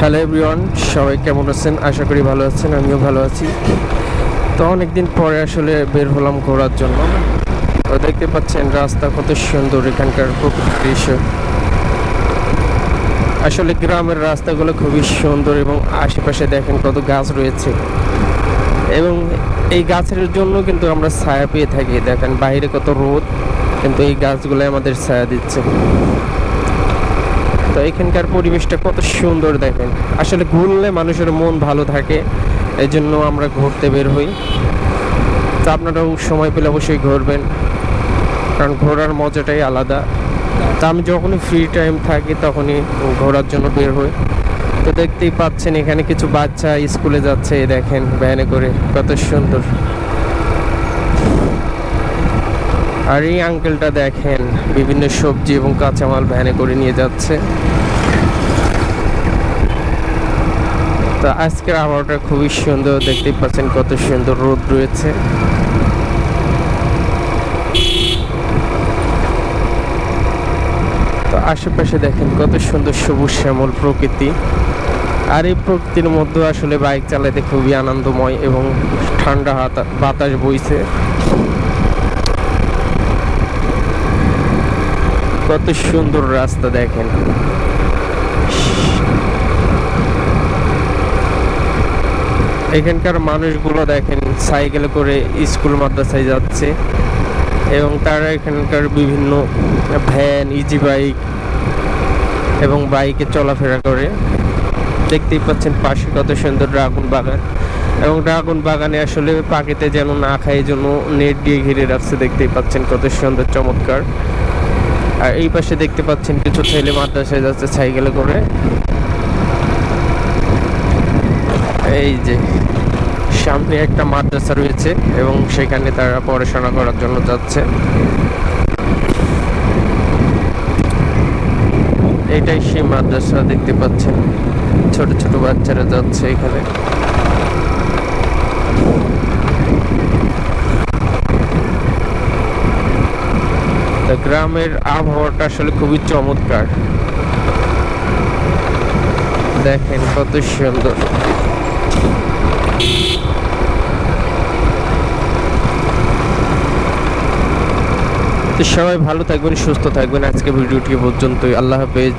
Hello everyone সবাই কেমন আছেন? আশা করি ভালো আছেন, আমিও ভালো আছি। তো অনেকদিন পরে আসলে বের হলাম ঘোরার জন্য। তো দেখতে পাচ্ছেন রাস্তা কত সুন্দর এখানকার প্রকৃতির দৃশ্য। আসলে গ্রামের রাস্তাগুলো খুবই সুন্দর এবং আশেপাশে দেখেন কত গাছ রয়েছে। এবং এই গাছের জন্য কিন্তু আমরা ছায়া পেয়ে থাকি। দেখেন বাইরে কত রোদ, কিন্তু এই গাছগুলো আমাদের ছায়া দিচ্ছে। তো এখানকার পরিবেশটা কত সুন্দর দেখেন। আসলে ঘুরলে মানুষের মন ভালো থাকে এই জন্য আমরা ঘুরতে বের হই। তো আপনারাও সময় পেলে অবশ্যই ঘুরবেন, কারণ ঘোরার মজাটাই আলাদা। তা আমি যখনই ফ্রি টাইম থাকি তখনই ঘোরার জন্য বের হই। তো দেখতেই পাচ্ছেন এখানে কিছু বাচ্চা স্কুলে যাচ্ছে দেখেন, ভ্যানে করে, কত সুন্দর। আর এই আঙ্কেলটা দেখেন, বিভিন্ন সবজি এবং কাঁচামাল ভ্যানে করে নিয়ে যাচ্ছে। তো আজকের আবহাওয়াটা খুবই সুন্দর, দেখতেই পাচ্ছেন কত সুন্দর রোদ রয়েছে। তো আশেপাশে দেখেন কত সুন্দর সবুজ শ্যামল প্রকৃতি। আর এই প্রকৃতির মধ্যে আসলে বাইক চালাতে খুবই আনন্দময় এবং ঠান্ডা বাতাস বইছে। কত সুন্দর রাস্তা দেখেন। এখানকার মানুষগুলো দেখেন, সাইকেলে করে স্কুল, মাদ্রাসায় যাচ্ছে এবং তারা এখানকার বিভিন্ন ভ্যান ইজি বাইক এবং বাইকে চলাফেরা করে। দেখতেই পাচ্ছেন পাশে কত সুন্দর ড্রাগন বাগান এবং ড্রাগন বাগানে আসলে পাখিতে যেন না খায় জন্য নেট দিয়ে ঘিরে রাখছে। দেখতেই পাচ্ছেন কত সুন্দর, চমৎকার। আর এই পাশে দেখতে পাচ্ছেন কিছু ছেলে মাদ্রাসায় যাচ্ছে সাইকেলে করে। এই যে, সামনে একটা মাদ্রাসা রয়েছে এবং সেখানে তারা পড়াশোনা করার জন্য যাচ্ছে। এটাই সেই মাদ্রাসা দেখতে পাচ্ছেন। ছোট ছোট বাচ্চারা যাচ্ছে এখানে। গ্রামের আবহাওয়াটা আসলে খুবই চমৎকার। দেখেন কত সুন্দর। তো সবাই ভালো থাকবেন, সুস্থ থাকবেন। আজকে ভিডিওটি পর্যন্তই। আল্লাহ হাফেজ।